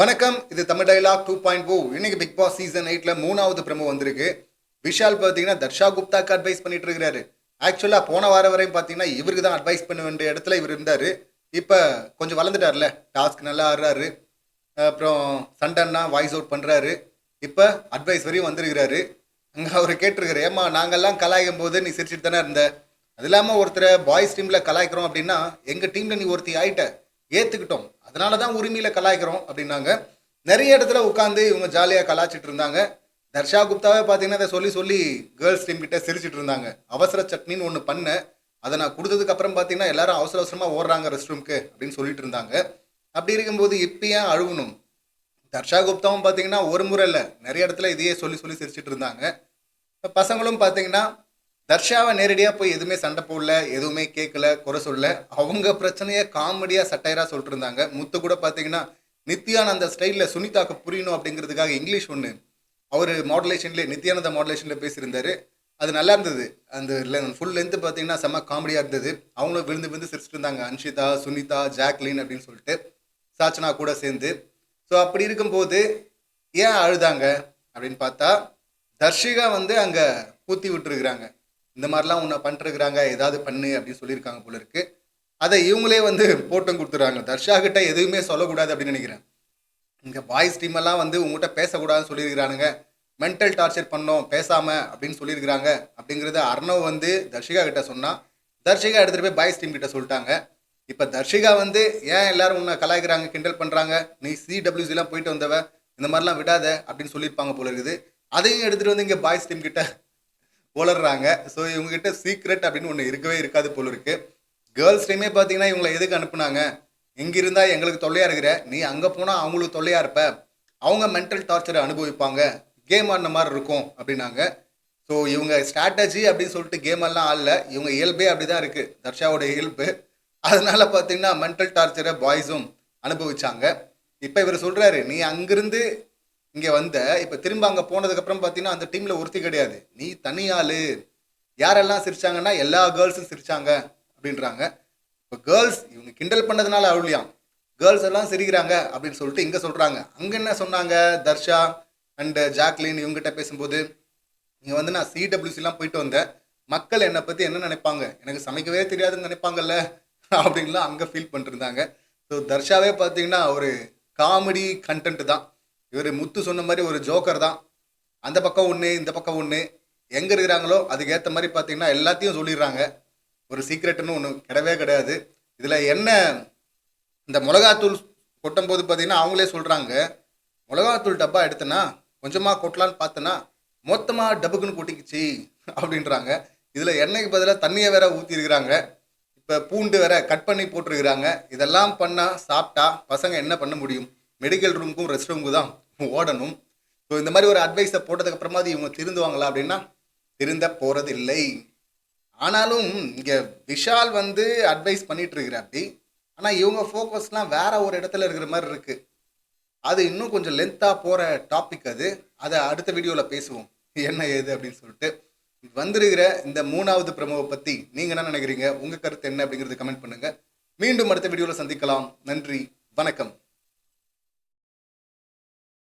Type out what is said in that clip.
வணக்கம் இது Tamil dialogue two point O இன்னைக்கு பிக் பாஸ் சீசன் எயிட்ல மூணாவது பிரமோ வந்திருக்கு. விஷால் பார்த்தீங்கன்னா தர்ஷா குப்தாக்கு அட்வைஸ் பண்ணிட்டு இருக்கிறாரு. ஆக்சுவலாக போன வாரம் வரையும் பார்த்தீங்கன்னா இவருக்கு தான் அட்வைஸ் பண்ண வேண்டிய இடத்துல இவர் இருந்தார். இப்போ கொஞ்சம் வளர்ந்துட்டார்ல டாஸ்க் நல்லா ஆடுறாரு. அப்புறம் சண்டன்னா வாய்ஸ் அவுட் பண்ணுறாரு இப்போ அட்வைஸ் வரையும் வந்திருக்கிறாரு. அங்கே அவர் கேட்டிருக்காரு ஏமா நாங்கள்லாம் கலாய்க்கும் போது நீ சிரிச்சிட்டு தானே இருந்த? அது இல்லாமல் ஒருத்தரை பாய்ஸ் டீமில் கலாய்க்கிறோம் அப்படின்னா எங்கள் டீமில் நீ ஒருத்தி ஆயிட்ட. ஏற்றுக்கிட்டோம் அதனால தான் உரிமையில் கலாய்க்கிறோம் அப்படின்னாங்க. நிறைய இடத்துல உட்காந்து இவங்க ஜாலியாக கலாய்ச்சிட்டு இருந்தாங்க. தர்ஷா குப்தாவே பார்த்தீங்கன்னா அதை சொல்லி சொல்லி கேர்ள்ஸ் டீம் கிட்ட சிரிச்சிட்டு இருந்தாங்க. அவசர சட்னின்னு ஒன்று பண்ணேன் அதை நான் கொடுத்ததுக்கு அப்புறம் பார்த்தீங்கன்னா எல்லாரும் அவசர அவசரமாக ஓடுறாங்க ரெஸ்ட் ரூம்க்கு அப்படின்னு சொல்லிட்டு இருந்தாங்க. அப்படி இருக்கும்போது இப்போ ஏன் அழுகணும் தர்ஷா குப்தாவும் பார்த்தீங்கன்னா ஒரு முறை இல்லை நிறைய இடத்துல இதையே சொல்லி சொல்லி சிரிச்சிட்டு இருந்தாங்க. பசங்களும் பார்த்தீங்கன்னா தர்ஷாவை நேரடியாக போய் எதுவுமே சண்டை போடல எதுவுமே கேட்கல குறை சொல்ல அவங்க பிரச்சனையை காமெடியாக சட்டையராக சொல்லிட்டு இருந்தாங்க முத்து கூட பார்த்தீங்கன்னா நித்யானந்த ஸ்டைலில் சுனிதாக்கு புரியணும் அப்படிங்கிறதுக்காக இங்கிலீஷ் ஒன்று அவர் மாடுலேஷன்லேயே நித்யானந்த மாடுலேஷனில் பேசியிருந்தாரு. அது நல்லா இருந்தது. அந்த ஃபுல் லென்த்து பார்த்தீங்கன்னா செம்ம காமெடியாக இருந்தது. அவங்களும் விழுந்து விழுந்து சிரிச்சிட்டு இருந்தாங்க. அன்ஷிதா சுனிதா ஜாக்லின் அப்படின்னு சொல்லிட்டு சாச்சனா கூட சேர்ந்து. ஸோ அப்படி இருக்கும்போது ஏன் அழுதாங்க? அப்படின்னு பார்த்தா தர்ஷிகா வந்து அங்கே பூத்தி விட்டுருக்குறாங்க. இந்த மாதிரிலாம் உன்னை பண்ணிருக்கிறாங்க ஏதாவது பண்ணு அப்படின்னு சொல்லியிருக்காங்க போல இருக்கு. அதை இவங்களே வந்து போட்டும் கொடுத்துறாங்க தர்ஷா கிட்ட எதுவுமே சொல்லக்கூடாது அப்படின்னு நினைக்கிறேன். இங்கே பாய்ஸ் டீம் எல்லாம் வந்து உங்ககிட்ட பேசக்கூடாதுன்னு சொல்லியிருக்கிறானுங்க. மென்டல் டார்ச்சர் பண்ணோம் பேசாம அப்படின்னு சொல்லியிருக்கிறாங்க. அப்படிங்கிறத அர்ணவ் வந்து தர்ஷிகா கிட்ட சொன்னால் தர்ஷிகா எடுத்துகிட்டு போய் பாய்ஸ் டீம் கிட்ட சொல்லிட்டாங்க. இப்போ தர்ஷிகா வந்து ஏன் எல்லாரும் உன்னை கலாய்க்கிறாங்க கிண்டல் பண்ணுறாங்க நீ சிடபிள்யூசிலாம் போயிட்டு வந்தவ இந்த மாதிரிலாம் விடாத அப்படின்னு சொல்லியிருப்பாங்க போல இருக்குது. அதையும் எடுத்துகிட்டு வந்து இங்கே பாய்ஸ் டீம் கிட்ட போலடுறாங்க ஸோ இவங்ககிட்ட சீக்ரெட் அப்படின்னு ஒன்று இருக்கவே இருக்காது போல இருக்கு. கேர்ள்ஸ் பார்த்தீங்கன்னா இவங்களை எதுக்கு அனுப்புனாங்க? இங்கே இருந்தால் எங்களுக்கு தொல்லையா இருக்கிற? நீ அங்கே போனால் அவங்களுக்கு தொல்லையா இருப்ப. அவங்க மென்டல் டார்ச்சரை அனுபவிப்பாங்க. கேம் ஆடின மாதிரி இருக்கும் அப்படின்னாங்க. ஸோ இவங்க ஸ்ட்ராட்டஜி அப்படின்னு சொல்லிட்டு கேம் எல்லாம் ஆடல. இவங்க இயல்பே அப்படிதான் இருக்குது தர்ஷாவோட இயல்பு. அதனால பார்த்தீங்கன்னா மென்டல் டார்ச்சரை பாய்ஸும் அனுபவிச்சாங்க. இப்போ இவர் சொல்கிறாரு நீ அங்கிருந்து இங்கே வந்த இப்போ திரும்ப அங்கே போனதுக்கப்புறம் பார்த்தீங்கன்னா அந்த டீமில் ஒருத்தி கிடையாது. நீ தனி ஆள் யாரெல்லாம் சிரிச்சாங்கன்னா எல்லா கேர்ள்ஸும் சிரிச்சாங்க அப்படின்றாங்க. இப்போ கேர்ள்ஸ் இவங்க கிண்டல் பண்ணதுனால அழுலியாம் கேர்ள்ஸ் எல்லாம் சிரிக்கிறாங்க அப்படின்னு சொல்லிட்டு இங்கே சொல்கிறாங்க அங்கே என்ன சொன்னாங்க தர்ஷா அண்டு ஜாக்லின் இவங்ககிட்ட பேசும்போது? இங்கே வந்து நான் சிடபிள்யூசிலாம் போயிட்டு வந்தேன். மக்கள் என்னை பற்றி என்ன நினைப்பாங்க? எனக்கு சமைக்கவே தெரியாதுன்னு நினைப்பாங்கல்ல? அப்படின்லாம் அங்கே ஃபீல் பண்ணிருந்தாங்க. ஸோ தர்ஷாவே பார்த்தீங்கன்னா ஒரு காமெடி கண்டென்ட் தான். இவர் முத்து சொன்ன மாதிரி ஒரு ஜோக்கர் தான். அந்த பக்கம் ஒன்று இந்த பக்கம் ஒன்று எங்கே இருக்கிறாங்களோ அதுக்கேற்ற மாதிரி பார்த்தீங்கன்னா எல்லாத்தையும் சொல்லிடுறாங்க. ஒரு சீக்ரெட்னு ஒன்று கிடையவே கிடையாது. இதில் என்ன இந்த மிளகாத்தூள் கொட்டும் போது பார்த்தீங்கன்னா அவங்களே சொல்கிறாங்க மிளகாத்தூள் டப்பா எடுத்தனா கொஞ்சமாக கொட்டலான்னு பார்த்தனா மொத்தமாக டப்புக்குன்னு கொட்டிக்குச்சு அப்படின்றாங்க. இதில் எண்ணெய்க்கு பதிலாக தண்ணியை வேற ஊற்றிருக்கிறாங்க இப்போ பூண்டு வேற கட் பண்ணி போட்டிருக்கிறாங்க. இதெல்லாம் பண்ணால் சாப்பிட்டா பசங்க என்ன பண்ண முடியும்? மெடிக்கல் ரூமுக்கும் ரெஸ்ட் ரூமுக்கு தான் ஓடணும். ஸோ இந்த மாதிரி ஒரு அட்வைஸை போட்டதுக்கப்புறமா அது இவங்க திருந்துவாங்களா அப்படின்னா திருந்த போகிறது இல்லை ஆனாலும் இங்கே விஷால் வந்து அட்வைஸ் பண்ணிட்டு இருக்கிறாப்படி ஆனால் இவங்க ஃபோக்கஸ்லாம் வேற ஒரு இடத்துல இருக்கிற மாதிரி இருக்குது அது இன்னும் கொஞ்சம் லென்த்தாக போகிற டாபிக் அது. அதை அடுத்த வீடியோவில் பேசுவோம். என்ன ஏது அப்படின்னு சொல்லிட்டு. வந்திருக்கிற இந்த மூணாவது பிரமோவை பற்றி நீங்கள் என்ன நினைக்கிறீங்க? உங்கள் கருத்து என்ன அப்படிங்கிறது கமெண்ட் பண்ணுங்கள் மீண்டும் அடுத்த வீடியோவில் சந்திக்கலாம். நன்றி. வணக்கம்.